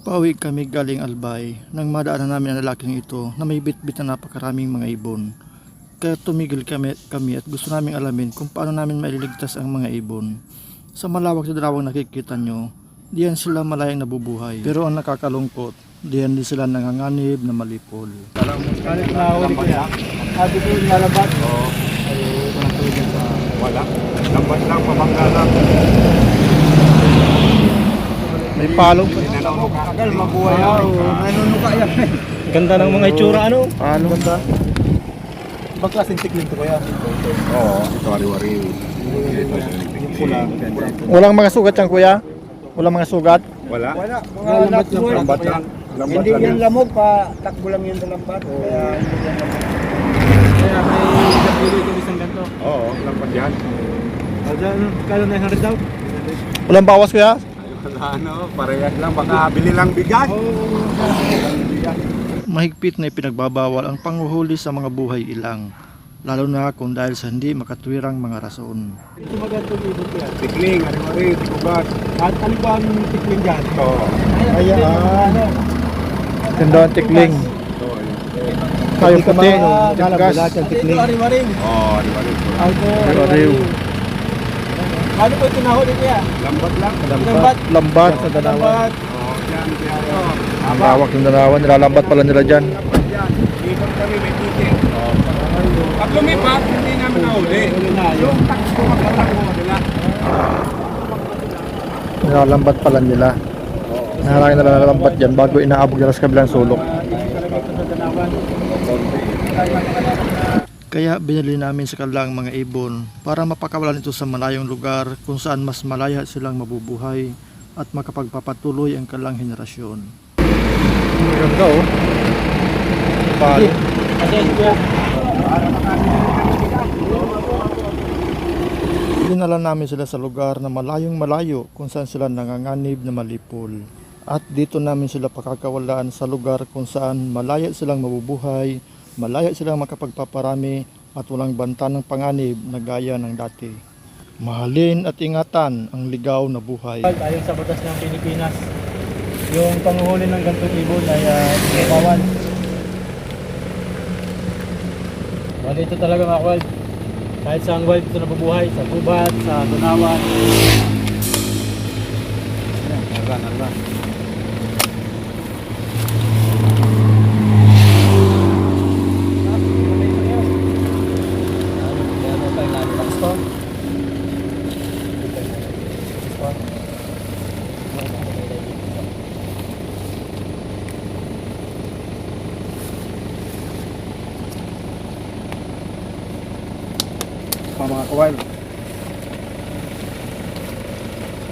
Pauwi kami galing Albay nang madaanan namin ang lalaking ito na may bitbit na napakaraming mga ibon. Kaya tumigil kami, kami at gusto naming alamin kung paano namin mailigtas ang mga ibon. Sa malawak na dalawang nakikita nyo, diyan sila malayang nabubuhay. Pero ang nakakalungkot, diyan din sila nanganganib na malipol. Kalit na huli ko yan. Sabi ko yung lalabat. Oo. Wala. Lambat lang, pamangga lang. May palong pa. Tagal, mabuhay ako. Nanunuka yan. Ganda ng mga itsura ano? Palong. Ganda. Ibang klaseng tikling to kaya. Oo. Ito, ari-wari. Yung pula. Walang mga sugat yan kuya? Walang mga sugat? Wala. Wala. Mga Lambat natural. Lambat lang. Lambat Hindi lang yan lamog pa. Takbo lang yan sa lambat. Kaya hindi yan lamog. Kaya may napulo ito isang ganito. Oo, lambat yan. Kalo na 100 daw? Walang bawas kuya? Wala, ano, parehas lang. Baka bili lang bigas. Mahigpit na ipinagbabawal ang panghuhuli sa mga buhay ilang, lalo na kung dahil sa hindi makatwirang mga rason. Ito. Tikling, ari-wari, tugat. At ano ba ang tikling dyan? Oo. Ayan. Ano? Ganda ang tikling. Ito. Tayo mga- tingkas. Ito tikling. Ari-waring. Oo, ari-wari. Auto. Ano po ito nahuli niya? Lambat lang. Lambat. Lambat sa Lambat. Oo, yan, yan. Ang hawak ng dalawan, nilalambat pala nila dyan. Lambat yan. Ikot kami, may titik. Pag lumipat, hindi namin nahuli. Huli na. Yung takbo, magtatakbo nila. Nilalambat pala nila. Naharangin na nilalambat dyan bago inaabog nila sa kabilang sulok. Kaya binili namin sa kanilang mga ibon para mapakawalan ito sa malayong lugar kung saan mas malaya silang mabubuhay at makapagpapatuloy ang kanilang henerasyon. Ganda oh. Palo. Dinala namin sila sa lugar na malayong malayo kung saan sila nanganganib na malipol. At dito namin sila pakakawalaan sa lugar kung saan malaya silang mabubuhay, malaya silang makapagpaparami at walang banta ng panganib na gaya ng dati. Mahalin at ingatan ang ligaw na buhay. Ayon sa batas ng Pilipinas, yung panguhuli ng gantong ibon ay uh, bawal. Bali ito talaga mga wild. Kahit sa wild ito nabubuhay, sa gubat, sa tunawan. Ayan, Narga, narga. Pa mga kawal.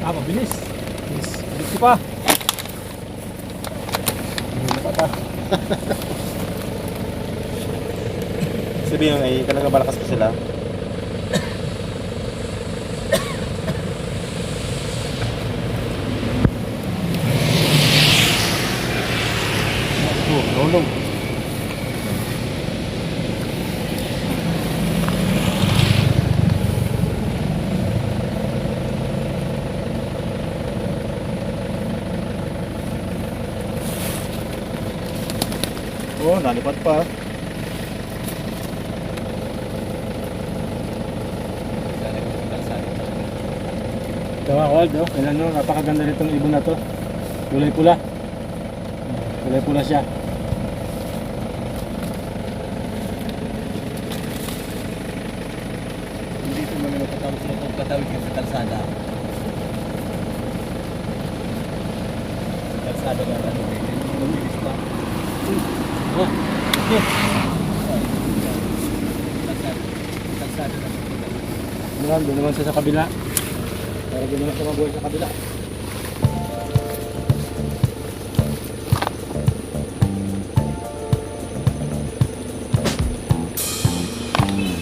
Ah, mabilis. Bilis. Bilis ko pa. Sabihin ay talaga malakas pa sila. Nulog. Oh, nalipat pa. Mga wild, oh. Kailan no, napakaganda nitong ibon na to. Kulay pula. Kulay pula siya. Sila kung patawag ka sa kalsada. Sa kalsada nga ano, mabilis pa. Oh, okay. Kalsada. Na. Doon naman siya sa kabila. Doon naman siya mabuhay sa kabila.